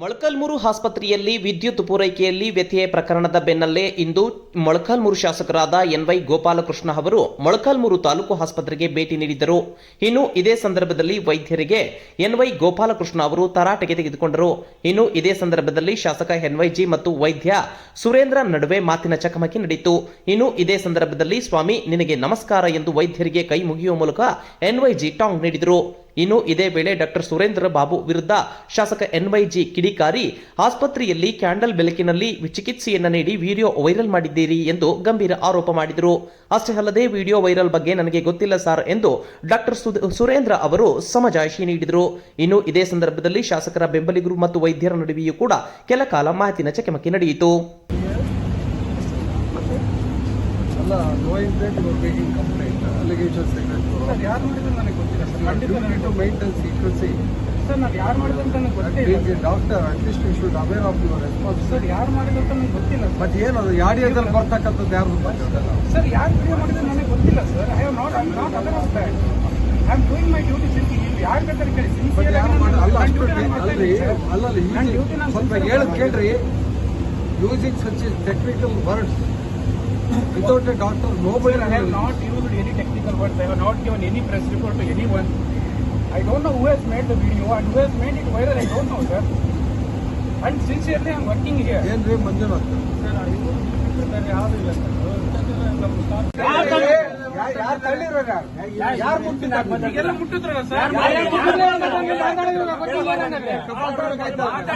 ಮೊಳಕಾಲ್ಮೂರು ಆಸ್ಪತ್ರೆಯಲ್ಲಿ ವಿದ್ಯುತ್ ಪೂರೈಕೆಯಲ್ಲಿ ವ್ಯತ್ಯಯ ಪ್ರಕರಣದ ಬೆನ್ನಲ್ಲೇ ಇಂದು ಮೊಳಕಾಲ್ಮೂರು ಶಾಸಕರಾದ ಎನ್ವೈ ಗೋಪಾಲಕೃಷ್ಣ ಅವರು ಮೊಳಕಾಲ್ಮೂರು ತಾಲೂಕು ಆಸ್ಪತ್ರೆಗೆ ಭೇಟಿ ನೀಡಿದ್ದರು. ಇನ್ನು ಇದೇ ಸಂದರ್ಭದಲ್ಲಿ ವೈದ್ಯರಿಗೆ ಎನ್ವೈ ಗೋಪಾಲಕೃಷ್ಣ ಅವರು ತರಾಟೆಗೆ ತೆಗೆದುಕೊಂಡರು. ಇನ್ನು ಇದೇ ಸಂದರ್ಭದಲ್ಲಿ ಶಾಸಕ ಎನ್ವೈಜಿ ಮತ್ತು ವೈದ್ಯ ಸುರೇಂದ್ರ ನಡುವೆ ಮಾತಿನ ಚಕಮಕಿ ನಡೆಯಿತು. ಇನ್ನು ಇದೇ ಸಂದರ್ಭದಲ್ಲಿ ಸ್ವಾಮಿ, ನಿನಗೆ ನಮಸ್ಕಾರ ಎಂದು ವೈದ್ಯರಿಗೆ ಕೈ ಮುಗಿಯುವ ಮೂಲಕ ಎನ್ವೈಜಿ ಟಾಂಗ್ ನೀಡಿದರು. ಇನ್ನು ಇದೇ ವೇಳೆ ಡಾಕ್ಟರ್ ಸುರೇಂದ್ರ ಬಾಬು ವಿರುದ್ಧ ಶಾಸಕ ಎನ್ವೈಜಿ ಕಿಡಿಕಾರಿ ಆಸ್ಪತ್ರೆಯಲ್ಲಿ ಕ್ಯಾಂಡಲ್ ಬೆಳಕಿನಲ್ಲಿ ಚಿಕಿತ್ಸೆಯನ್ನು ನೀಡಿ ವಿಡಿಯೋ ವೈರಲ್ ಮಾಡಿದ್ದೀರಿ ಎಂದು ಗಂಭೀರ ಆರೋಪ ಮಾಡಿದರು. ಅಷ್ಟೇ ಅಲ್ಲದೆ ವಿಡಿಯೋ ವೈರಲ್ ಬಗ್ಗೆ ನನಗೆ ಗೊತ್ತಿಲ್ಲ ಸರ್ ಎಂದು ಡಾಕ್ಟರ್ ಸುರೇಂದ್ರ ಅವರು ಸಮಜಾಯಿಷಿ ನೀಡಿದರು. ಇನ್ನು ಇದೇ ಸಂದರ್ಭದಲ್ಲಿ ಶಾಸಕರ ಬೆಂಬಲಿಗರು ಮತ್ತು ವೈದ್ಯರ ನಡುವೆಯೂ ಕೂಡ ಕೆಲ ಕಾಲ ಮಾತಿನ ಚಕಮಕಿ ನಡೆಯಿತು. ಅಲ್ಲ ಲೋ ದಟ್ ಇವರ್ ಮೇಕಿಂಗ್ ಕಂಪ್ಲೇಂಟ್ ಅಲಿಗೇಷನ್ ಸೆಕ್ರೆಟ್ ಯಾರು ಮಾಡಿದ್ರು ನನಗೆ ಗೊತ್ತಿಲ್ಲ sir to maintain secrecy sir ನಾನು ಯಾರು ಮಾಡಿದ್ರು ಅಂತ ನನಗೆ ಗೊತ್ತಿಲ್ಲ doctor at least you should aware of your response sir ಯಾರು ಮಾಡಿದ್ರು ಅಂತ ನನಗೆ ಗೊತ್ತಿಲ್ಲ ಬಟ್ ಏನು ಅದು ಯಾಡಿಯಾದಲ್ಲಿ ಬರ್ತಕ್ಕಂಥದ್ದು ಯಾರು ಸರ್ ಯಾರು ಮಾಡಿದ್ರು ನನಗೆ ಗೊತ್ತಿಲ್ಲ sir I have not I not aware of that I am doing my duty sincere ನೀವು ಯಾರು ಬೇಕಾದ್ರೆ ಕೇಳಿ ಸಿನ್ಸಿಯರ್ ಅಲ್ಲ ಅಲ್ಲಲ್ಲಿ ನನ್ನ ಡ್ಯೂಟಿ ನಾನು ಸ್ವಲ್ಪ ಹೇಳಿ ಹೇಳದ್ ಕೇಳ್ರಿ. Using such technical words Without a doctor no Sir, I have not used any technical words. I have not given any press report to anyone. I don't know who has made the video and who has made it viral. I don't know, sir. And sincerely, I am working here. ಏನ್ರಿ ಮಂಜುನಾಥ್ ಯಾರು ಇಲ್ಲ ಯಾರು ತಳ್ಳಿರೋರು ಯಾರು ಯಾರು ಮುಟ್ಟಿನ ಈಗೆಲ್ಲ ಮುಟ್ಟಿದ್ರಲ್ಲ sir ದೌರ್ಜನ್ಯ ಮಾಡ್ತಾ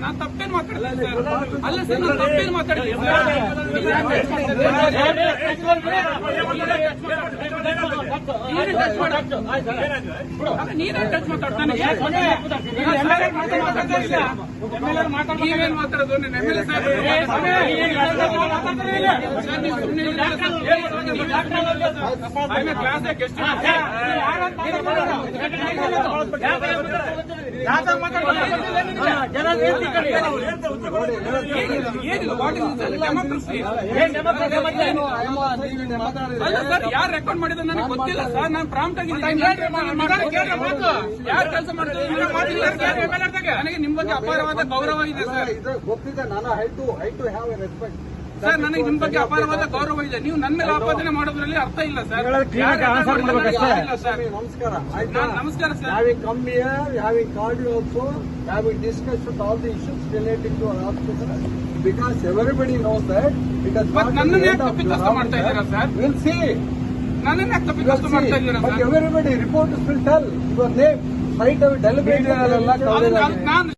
ನಾನು ತಪ್ಪೇನು ಮಾತಾಡ್ತೀನಿ ಸರ್ ಅಲ್ಲ ಸರ್ ನಾನು ತಪ್ಪೇನು ಮಾತಾಡ್ತೀನಿ ನೀನೇ ಟಚ್ ಮಾತಾಡ್ತಾನೆ ನೀವೇನ್ ಮಾತಾಡೋದು ನಿಮ್ಮ ಎಂ ಎಲ್ ಎ ಸಾಹೇಬ್ ಕ್ಲಾಸ್ ಗೆಸ್ಟ್ ಏನಿಲ್ಲ ಯಾರು ರೆಕಾರ್ಡ್ ಮಾಡಿದ್ರು ನನಗೆ ಗೊತ್ತಿಲ್ಲ. ಸರ್ ನಾನು ಪ್ರಾಂಪ್ಟ್ ಆಗಿದ್ದೀನಿ ಯಾರು ಕೆಲಸ ಮಾಡ್ತಾರೆ ನನಗೆ ನಿಮ್ಮ ಬಗ್ಗೆ ಅಪಾರವಾದ ಗೌರವ ಇದೆ ಸರ್ ಇದು ಗೊತ್ತಿದೆ ನಾನು I too I too have a respect. Sir ನನಗೆ ನಿಮ್ಮ ಬಗ್ಗೆ ಅಪಾರವಾದ ಗೌರವ ಇದೆ. ನೀವು ನನ್ನ ಮೇಲೆ ಆಪಾದನೆ ಮಾಡೋದ್ರಲ್ಲಿ ಅರ್ಥ ಇಲ್ಲ ಸರ್. ನಮಸ್ಕಾರ. ನಮಸ್ಕಾರ sir. Having come here having call you also having discuss with all the issues to our because everybody knows that ಕಷ್ಟ ಮಾಡ್ತಾ ಇದ್ದೀರಾ ಸರ್? ವಿಲ್ ಕಷ್ಟ ಮಾಡ್ತಾ ಇದ್ದೀರಾ everybody report will tell your name fight deliberate ಅಲ್ಲ ನಾನು